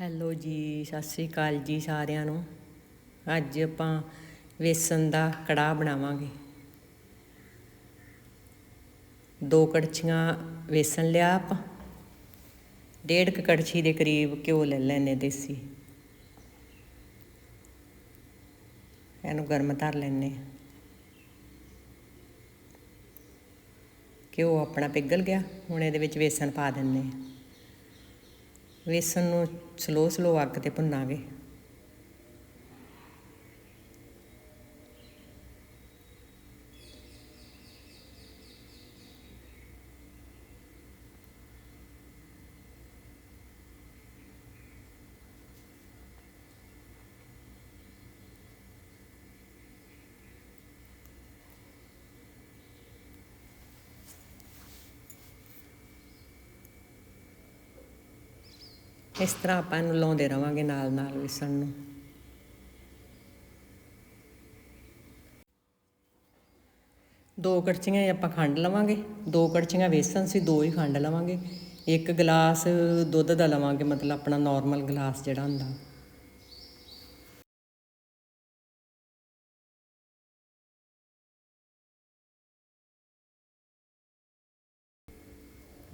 Hello ਜੀ, ਸਤਿ ਸ੍ਰੀ ਅਕਾਲ ਜੀ ਸਾਰਿਆਂ ਨੂੰ। ਅੱਜ ਆਪਾਂ ਵੇਸਣ ਦਾ ਕੜਾਹ ਬਣਾਵਾਂਗੇ। ਦੋ ਕੜਛੀਆਂ ਵੇਸਣ ਲਿਆ ਆਪਾਂ। ਡੇਢ ਕੁ ਕੜਛੀ ਦੇ ਕਰੀਬ ਘਿਓ ਲੈ ਲੈਨੇ ਦੇਸੀ। ਇਹਨੂੰ ਗਰਮ ਧਰ ਲੈਨੇ ਘਿਓ ਆਪਣਾ ਪਿਘਲ ਗਿਆ, ਹੁਣ ਇਹਦੇ ਵਿੱਚ ਵੇਸਣ ਪਾ ਦਿੰਨੇ ਆ ਵੇਸਣ ਨੂੰ ਸਲੋ ਸਲੋ ਅੱਗ ਤੇ ਭੁੰਨਾਂਗੇ। ਇਸ ਤਰ੍ਹਾਂ ਆਪਾਂ ਇਹਨੂੰ ਲਾਉਂਦੇ ਰਵਾਂਗੇ ਨਾਲ ਨਾਲ ਵੇਸਣ ਨੂੰ। ਦੋ ਕੜਛੀਆਂ ਹੀ ਆਪਾਂ ਖੰਡ ਲਵਾਂਗੇ। ਦੋ ਕੜਛੀਆਂ ਵੇਸਣ ਸੀ, ਦੋ ਹੀ ਖੰਡ ਲਵਾਂਗੇ। ਇੱਕ ਗਲਾਸ ਦੁੱਧ ਦਾ ਲਵਾਂਗੇ, ਮਤਲਬ ਆਪਣਾ ਨਾਰਮਲ ਗਲਾਸ ਜਿਹੜਾ ਹੁੰਦਾ।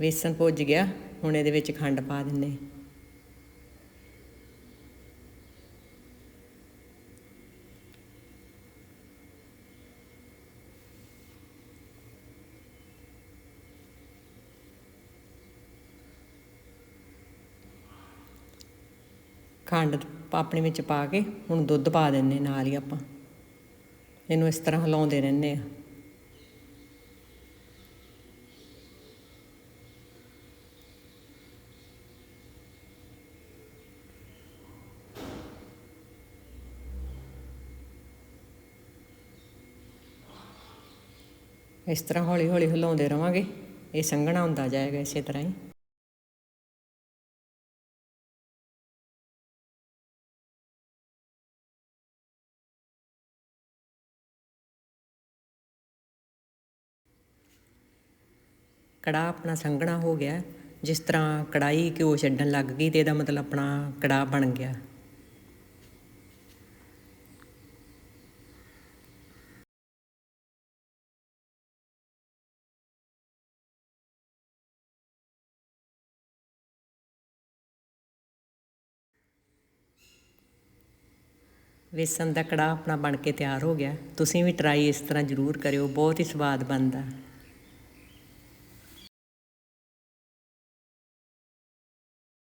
ਵੇਸਣ ਭੁੱਜ ਗਿਆ, ਹੁਣ ਇਹਦੇ ਵਿੱਚ ਖੰਡ ਪਾ ਦਿੰਦੇ। ਖੰਡ ਆਪਣੇ ਵਿੱਚ ਪਾ ਕੇ ਹੁਣ ਦੁੱਧ ਪਾ ਦਿੰਨੇ ਨਾਲ ਹੀ ਆਪਾਂ। ਇਹਨੂੰ ਇਸ ਤਰ੍ਹਾਂ ਹਿਲਾਉਂਦੇ ਰਹਿੰਦੇ ਆ ਇਸ ਤਰ੍ਹਾਂ ਹੌਲੀ ਹੌਲੀ ਹਿਲਾਉਂਦੇ ਰਵਾਂਗੇ। ਇਹ ਸੰਘਣਾ ਹੁੰਦਾ ਜਾਏਗਾ ਇਸੇ ਤਰ੍ਹਾਂ ਹੀ। ਕੜਾਹ ਆਪਣਾ ਸੰਘਣਾ ਹੋ ਗਿਆ। ਜਿਸ ਤਰ੍ਹਾਂ ਕੜਾਈ ਘਿਓ ਛੱਡਣ ਲੱਗ ਗਈ ਤੇ ਇਹਦਾ ਮਤਲਬ ਆਪਣਾ ਕੜਾਹ ਬਣ ਗਿਆ। ਵੇਸਣ ਦਾ ਕੜਾਹ ਆਪਣਾ ਬਣ ਕੇ ਤਿਆਰ ਹੋ ਗਿਆ। ਤੁਸੀਂ ਵੀ ਟਰਾਈ ਇਸ ਤਰ੍ਹਾਂ ਜ਼ਰੂਰ ਕਰਿਓ, ਬਹੁਤ ਹੀ ਸਵਾਦ ਬਣਦਾ।